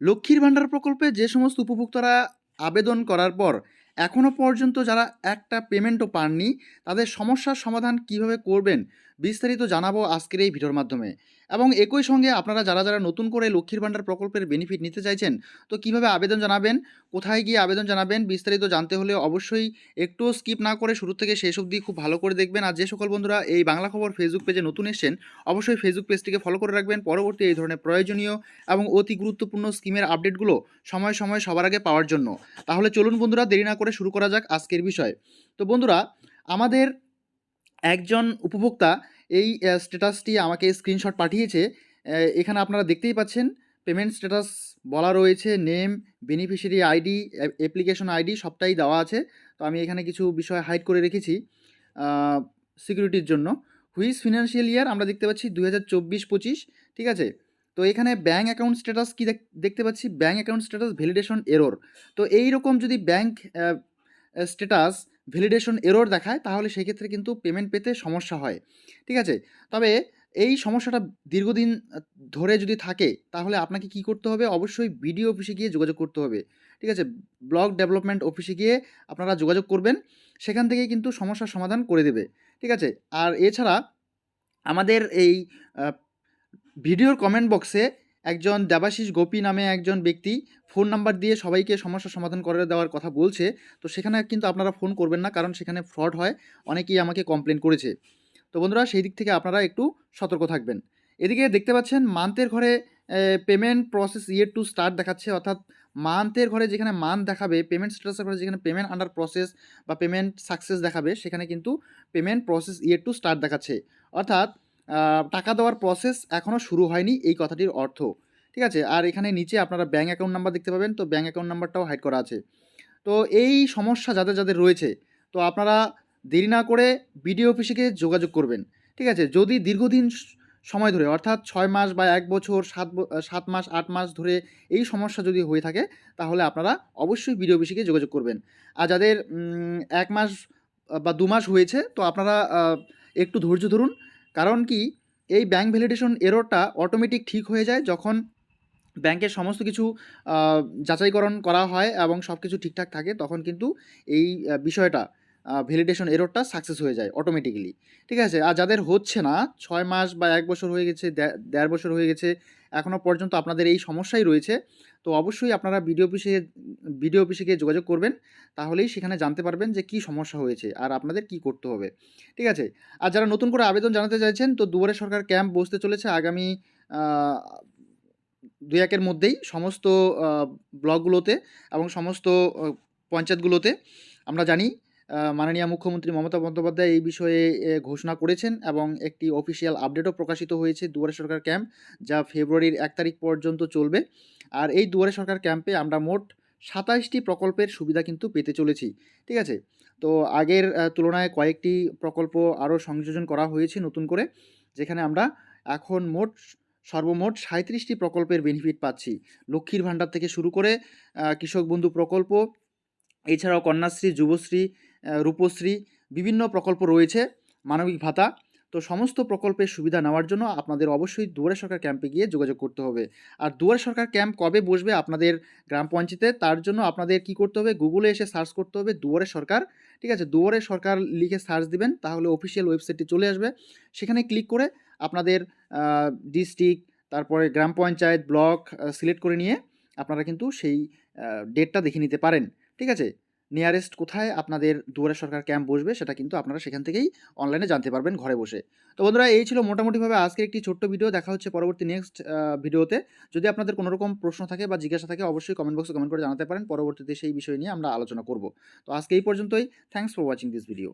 লক্ষ্মীর ভাণ্ডার প্রকল্পে যে সমস্ত উপভোক্তারা আবেদন করার পর এখনও পর্যন্ত যারা একটা পেমেন্টও পাননি, তাদের সমস্যার সমাধান কীভাবে করবেন, বিস্তারিত জানাব আজকের এই ভিডিওর মাধ্যমে। এবং একই সঙ্গে আপনারা যারা যারা নতুন করে লক্ষ্মীর ভাণ্ডার প্রকল্পের বেনিফিট নিতে চাইছেন, তো কীভাবে আবেদন জানাবেন, কোথায় গিয়ে আবেদন জানাবেন বিস্তারিত জানতে হলে অবশ্যই একটু স্কিপ না করে শুরু থেকে শেষ অবধি খুব ভালো করে দেখবেন। আর যে সকল বন্ধুরা এই বাংলা খবর ফেসবুক পেজে নতুন এসেছেন, অবশ্যই ফেসবুক পেজটিকে ফলো করে রাখবেন। পরবর্তী এই ধরনের প্রয়োজনীয় এবং অতি গুরুত্বপূর্ণ স্কিমের আপডেটগুলো সময় সময় সবার আগে পাওয়ার জন্য। তাহলে চলুন বন্ধুরা, দেরি না করে শুরু করা যাক আজকের বিষয়। তো বন্ধুরা, আমাদের একজন উপভোক্তা এই স্ট্যাটাসটি আমাকে স্ক্রিনশট পাঠিয়েছে। এখানে আপনারা দেখতেই পাচ্ছেন পেমেন্ট স্ট্যাটাস বলা রয়েছে name beneficiary ID application ID সবটাই দেওয়া আছে। তো আমি এখানে কিছু বিষয় হাইড করে রেখেছি সিকিউরিটির জন্য। হুইস ফিনান্সিয়াল ইয়ার আমরা দেখতে পাচ্ছি দু হাজার চব্বিশ পঁচিশ, ঠিক আছে? তো এখানে ব্যাঙ্ক অ্যাকাউন্ট স্ট্যাটাস কি দেখতে পাচ্ছি? Bank account status validation error তো এই রকম যদি ব্যাঙ্ক স্ট্যাটাস ভ্যালিডেশন এরর দেখায়, তাহলে সেক্ষেত্রে কিন্তু পেমেন্ট পেতে সমস্যা হয়। ঠিক আছে? তবে এই সমস্যাটা দীর্ঘদিন ধরে যদি থাকে, তাহলে আপনাকে কি করতে হবে? অবশ্যই বিডিও অফিসে গিয়ে যোগাযোগ করতে হবে। ঠিক আছে? ব্লক ডেভেলপমেন্ট অফিসে গিয়ে আপনারা যোগাযোগ করবেন, সেখান থেকে কিন্তু সমস্যার সমাধান করে দেবে। ঠিক আছে? আর এছাড়া আমাদের এই ভিডিওর কমেন্ট বক্সে একজন দেবাশিস গোপী নামে একজন ব্যক্তি ফোন নাম্বার দিয়ে সবাইকে সমস্যার সমাধান করে দেওয়ার কথা বলছে। তো সেখানে কিন্তু আপনারা ফোন করবেন না, কারণ সেখানে ফ্রড হয়। অনেকেই আমাকে কমপ্লেন করেছে। তো বন্ধুরা, সেই দিক থেকে আপনারা একটু সতর্ক থাকবেন। এদিকে দেখতে পাচ্ছেন মান্থের ঘরে payment process yet to start দেখাচ্ছে। অর্থাৎ মান্থের ঘরে যেখানে মান্থ দেখাবে পেমেন্ট স্ট্যাটাসের ঘরে যেখানে পেমেন্ট আন্ডার প্রসেস বা পেমেন্ট সাকসেস দেখাবে, সেখানে কিন্তু payment process yet to start দেখাচ্ছে। অর্থাৎ টাকা দেওয়ার প্রসেস এখনও শুরু হয়নি, এই কথাটির অর্থ। ঠিক আছে? আর এখানে নিচে আপনারা ব্যাঙ্ক অ্যাকাউন্ট নাম্বার দেখতে পাবেন, তো ব্যাঙ্ক অ্যাকাউন্ট নাম্বারটাও হাইড করা আছে। তো এই সমস্যা যাদের যাদের রয়েছে, তো আপনারা দেরি না করে বিডিও অফিসে গিয়ে যোগাযোগ করবেন। ঠিক আছে? যদি দীর্ঘদিন সময় ধরে, অর্থাৎ ছয় মাস বা এক বছর, সাত সাত মাস, আট মাস ধরে এই সমস্যা যদি হয়ে থাকে, তাহলে আপনারা অবশ্যই বিডিও অফিসে গিয়ে যোগাযোগ করবেন। আর যাদের এক মাস বা দু মাস হয়েছে, তো আপনারা একটু ধৈর্য ধরুন কারণ কি, এই ব্যাঙ্ক ভ্যালিডেশন এরোরটা অটোমেটিক ঠিক হয়ে যায় যখন ব্যাংকের সমস্ত কিছু যাচাইকরণ করা হয় এবং সব কিছু ঠিকঠাক থাকে তখন কিন্তু এই বিষয়টা ভ্যালিডেশন এরোরটা সাকসেস হয়ে যায় অটোমেটিক্যালি ঠিক আছে? আর যাদের হচ্ছে না, ছয় মাস বা এক বছর হয়ে গেছে দেড় বছর হয়ে গেছে এখনও পর্যন্ত আপনাদের এই সমস্যাই রয়েছে। তো অবশ্যই আপনারা বিডিও অফিসে বিডিও অফিসে গিয়ে যোগাযোগ করবেন। তাহলেই সেখানে জানতে পারবেন যে কী সমস্যা হয়েছে আর আপনাদের কি করতে হবে। ঠিক আছে? আর যারা নতুন করে আবেদন জানাতে চাইছেন, তো দুয়ারে সরকার ক্যাম্প বসতে চলেছে আগামী দুই একের মধ্যেই সমস্ত ব্লকগুলোতে এবং সমস্ত পঞ্চায়েতগুলোতে। আমরা জানি মাননীয় মুখ্যমন্ত্রী মমতা বন্দ্যোপাধ্যায় এই বিষয়ে ঘোষণা করেছেন এবং একটি অফিসিয়াল আপডেটও প্রকাশিত হয়েছে দুয়ারে সরকার ক্যাম্প যা ফেব্রুয়ারির এক তারিখ পর্যন্ত চলবে। আর এই দুয়ারে সরকার ক্যাম্পে আমরা মোট সাতাইশটি প্রকল্পের সুবিধা কিন্তু পেতে চলেছি। ঠিক আছে? তো আগের তুলনায় কয়েকটি প্রকল্প আরও সংযোজন করা হয়েছে নতুন করে, যেখানে আমরা এখন মোট, সর্বমোট সাঁত্রিশটি প্রকল্পের বেনিফিট পাচ্ছি। লক্ষ্মীর ভাণ্ডার থেকে শুরু করে কৃষক বন্ধু প্রকল্প, এছাড়াও কন্যাশ্রী, যুবশ্রী রূপশ্রী, বিভিন্ন প্রকল্প রয়েছে, মানবিক ভাতা। তো সমস্ত প্রকল্পের সুবিধা নেওয়ার জন্য আপনাদের অবশ্যই দুয়ারে সরকার ক্যাম্পে গিয়ে যোগাযোগ করতে হবে। আর দুয়ারে সরকার ক্যাম্প কবে বসবে আপনাদের গ্রাম পঞ্চায়েতে, তার জন্য আপনাদের কি করতে হবে? গুগলে এসে সার্চ করতে হবে দুয়ারে সরকার। ঠিক আছে? দুয়ারে সরকার লিখে সার্চ দিবেন, তাহলে অফিসিয়াল ওয়েবসাইটটি চলে আসবে। সেখানে ক্লিক করে আপনাদের ডিস্ট্রিক্ট তারপরে গ্রাম পঞ্চায়েত ব্লক সিলেক্ট করে নিয়ে আপনারা কিন্তু সেই ডেটটা দেখে নিতে পারেন। ঠিক আছে? নিয়ারেস্ট কোথায় আপনাদের দুয়ারে সরকার ক্যাম্প বসবে সেটা কিন্তু আপনারা সেখান থেকেই অনলাইনে জানতে পারবেন ঘরে বসে। তো বন্ধুরা, এই ছিল মোটামুটিভাবে আজকের একটি ছোট্ট ভিডিও দেখা হচ্ছে পরবর্তী নেক্সট ভিডিওতে যদি আপনাদের কোনো রকম প্রশ্ন থাকে বা জিজ্ঞাসা থাকে, অবশ্যই কমেন্ট বক্সে কমেন্ট করে জানাতে পারেন। পরবর্তীতে সেই বিষয় নিয়ে আমরা আলোচনা করব। তো আজকে এই পর্যন্তই। Thanks for watching this video